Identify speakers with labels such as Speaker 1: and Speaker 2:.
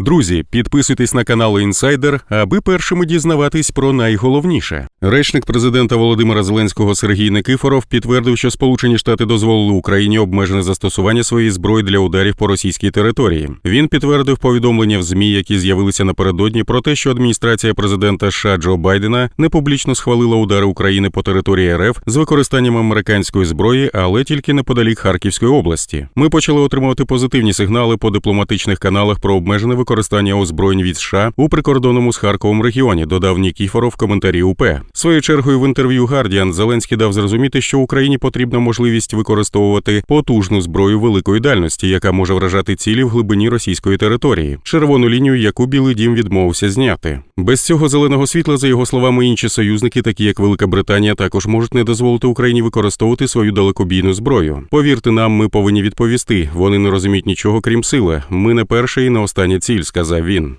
Speaker 1: Друзі, підписуйтесь на канал Інсайдер, аби першими дізнаватись про найголовніше. Речник президента Володимира Зеленського Сергій Никифоров підтвердив, що Сполучені Штати дозволили Україні обмежене застосування своєї зброї для ударів по російській території. Він підтвердив повідомлення в змі, які з'явилися напередодні, про те, що адміністрація президента США Джо Байдена не публічно схвалила удари України по території РФ з використанням американської зброї, але тільки неподалік Харківської області. Ми почали отримувати позитивні сигнали по дипломатичних каналах про обмежене використання озброєнь від США у прикордонному з Харковом регіоні. Додав Нікіфоров в коментарі УП. Своєю чергою в інтерв'ю Guardian Зеленський дав зрозуміти, що Україні потрібна можливість використовувати потужну зброю великої дальності, яка може вражати цілі в глибині російської території, червону лінію, яку Білий Дім відмовився зняти. Без цього зеленого світла, за його словами, інші союзники, такі як Велика Британія, також можуть не дозволити Україні використовувати свою далекобійну зброю. Повірте нам, ми повинні відповісти. Вони не розуміють нічого крім сили. Ми не перша і не остання ціль, сказав він.